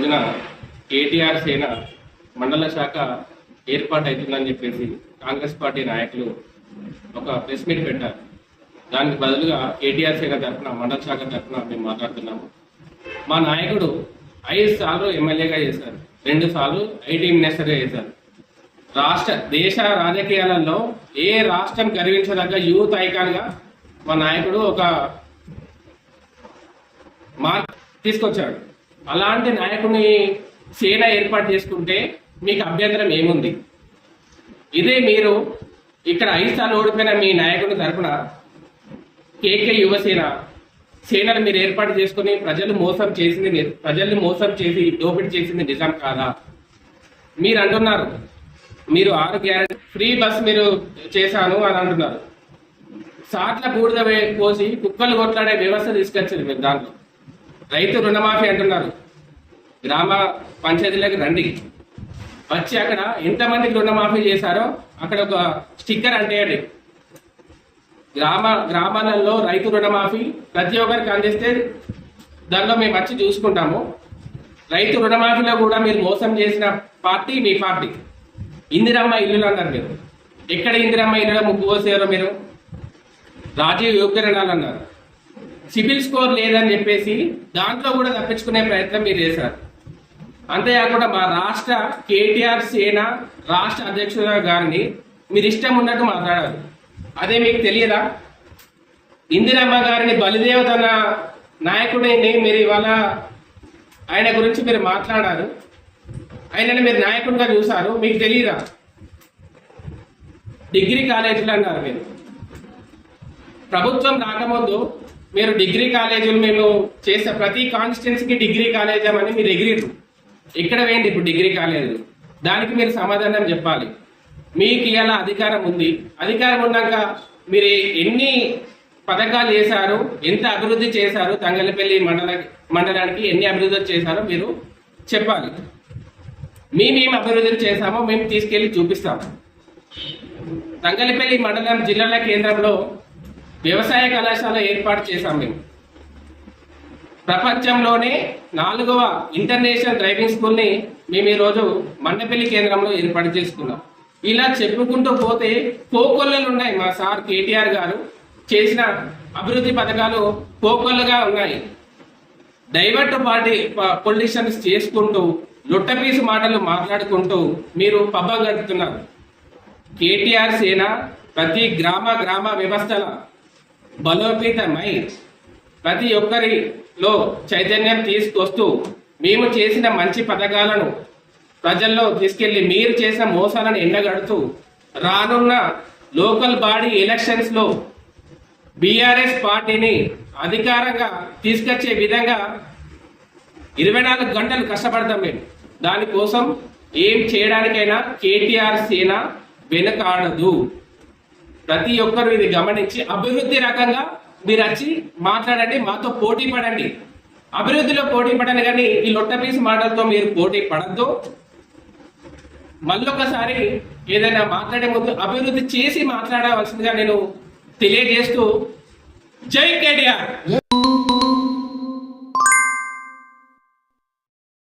రోజున కేటీఆర్ సేన మండల శాఖ ఏర్పాటు అవుతుందని చెప్పేసి కాంగ్రెస్ పార్టీ నాయకులు ఒక ప్రెస్ మీట్ పెట్టారు. దానికి బదులుగా కేటీఆర్ సేన తరఫున మండల శాఖ తరఫున మేము మాట్లాడుతున్నాము. మా నాయకుడు ఐదు సార్లు ఎమ్మెల్యేగా చేశారు. రెండు సార్లు ఐటీ మినిస్టర్గా చేశారు. రాష్ట్ర దేశ రాజకీయాలలో ఏ రాష్ట్రం గర్వించదగ్గ యూత్ ఐకాన్గా మా నాయకుడు ఒక మార్క్ తీసుకొచ్చాడు. అలాంటి నాయకుని సేన ఏర్పాటు చేసుకుంటే మీకు అభ్యంతరం ఏముంది? ఇదే మీరు ఇక్కడ ఐదు సార్లు ఓడిపోయిన మీ నాయకుని తరపున కేకే యువసేన సేనలు మీరు ఏర్పాటు చేసుకుని ప్రజలు మోసం చేసింది ప్రజల్ని మోసం చేసి దోపిడీ చేసింది నిజం కాదా? మీరు అంటున్నారు. మీరు ఆరు గ్యారెంటీ ఫ్రీ బస్ మీరు చేశాను అని అంటున్నారు. సాట్ల బూడిద పోసి కుక్కలు కొట్లాడే వ్యవస్థ తీసుకొచ్చారు మీరు దాంట్లో. రైతు రుణమాఫీ అంటున్నారు. గ్రామ పంచాయతీలకు రండి. వచ్చి అక్కడ ఎంతమందికి రుణమాఫీ చేశారో అక్కడ ఒక స్టిక్కర్ అంటేయండి. గ్రామ గ్రామాలలో రైతు రుణమాఫీ ప్రతి ఒక్కరికి అందిస్తే దానిలో మేము వచ్చి చూసుకుంటాము. రైతు రుణమాఫీలో కూడా మీరు మోసం చేసిన పార్టీ మీ పార్టీ. ఇందిరమ్మ ఇల్లులు అన్నారు మీరు. ఎక్కడ ఇందిరమ్మ ఇల్లులో ముగ్గు పోసారో మీరు? రాజీవ్ యోగ్యరణాలు అన్నారు. సిబిల్ స్కోర్ లేదని చెప్పేసి దాంట్లో కూడా తప్పించుకునే ప్రయత్నం మీరు చేశారు. అంతేకాకుండా మా రాష్ట్ర కేటీఆర్ సేన రాష్ట్ర అధ్యక్షుడు గారిని మీరు ఇష్టం ఉన్నట్టు మాట్లాడారు. అదే మీకు తెలియదా? ఇందిరమ్మ గారిని బలిదేవతన నాయకుడిని మీరు ఇవాళ ఆయన గురించి మీరు మాట్లాడారు. ఆయనని మీరు నాయకుడిగా చూశారు. మీకు తెలియదా? డిగ్రీ కాలేజీలు అన్నారు మీరు. ప్రభుత్వం రాకముందు మీరు డిగ్రీ కాలేజీలు మేము చేసే ప్రతి కాన్స్టిట్యున్సీకి డిగ్రీ కాలేజ్ అని మీరు ఎగిరిరు ఇక్కడ వేయండి ఇప్పుడు డిగ్రీ కాలేజ్ దానికి మీరు సమాధానం చెప్పాలి. మీకు ఇలా అధికారం ఉంది. అధికారం ఉన్నాక మీరు ఎన్ని పథకాలు చేశారు ఎంత అభివృద్ధి చేశారు తంగలపల్లి మండల మండలానికి ఎన్ని అభివృద్ధి చేశారో మీరు చెప్పాలి. మేమేం అభివృద్ధి చేశామో మేము తీసుకెళ్ళి చూపిస్తాము తంగలిపల్లి మండలం జిల్లాల కేంద్రంలో వ్యవసాయ కళాశాల ఏర్పాటు చేశాం మేము. ప్రపంచంలోనే నాలుగవ ఇంటర్నేషనల్ డ్రైవింగ్ స్కూల్ని మేము ఈరోజు మండపల్లి కేంద్రంలో ఏర్పాటు చేసుకున్నాం. ఇలా చెప్పుకుంటూ పోతే కోకొల్లలు ఉన్నాయి మా సార్ కేటీఆర్ గారు. చేసిన అభివృద్ధి పథకాలు కోకొల్లగా ఉన్నాయి. డైవర్ట్ పార్టీ పొలిటీషియన్స్ చేసుకుంటూ లొట్టపీసు మాటలు మాట్లాడుకుంటూ మీరు పబ్బం గడుపుతున్నారు. కేటీఆర్ సేన ప్రతి గ్రామ గ్రామ వ్యవస్థల బలోపేతమై ప్రతి ఒక్కరిలో చైతన్యం తీసుకొస్తూ మేము చేసిన మంచి పథకాలను ప్రజల్లో తీసుకెళ్ళి మీరు చేసిన మోసాలను ఎండగడుతూ రానున్న లోకల్ బాడీ ఎలక్షన్స్లో బీఆర్ఎస్ పార్టీని అధికారంగా తీసుకొచ్చే విధంగా ఇరవై నాలుగు గంటలు కష్టపడతాం మేము. దానికోసం ఏం చేయడానికైనా కేటీఆర్ సేన వెనుకాడదు. ప్రతి ఒక్కరు ఇది గమనించి అభివృద్ధి రకంగా మీరు వచ్చి మాట్లాడండి మాతో పోటీ పడండి. అభివృద్ధిలో పోటీ పడండి కానీ ఈ లొట్టపీసి మాటలతో మీరు పోటీ పడద్దు. మళ్ళొకసారి ఏదైనా మాట్లాడే ముందు అభివృద్ధి చేసి మాట్లాడవలసిందిగా నేను తెలియజేస్తూ జై కేటీఆర్.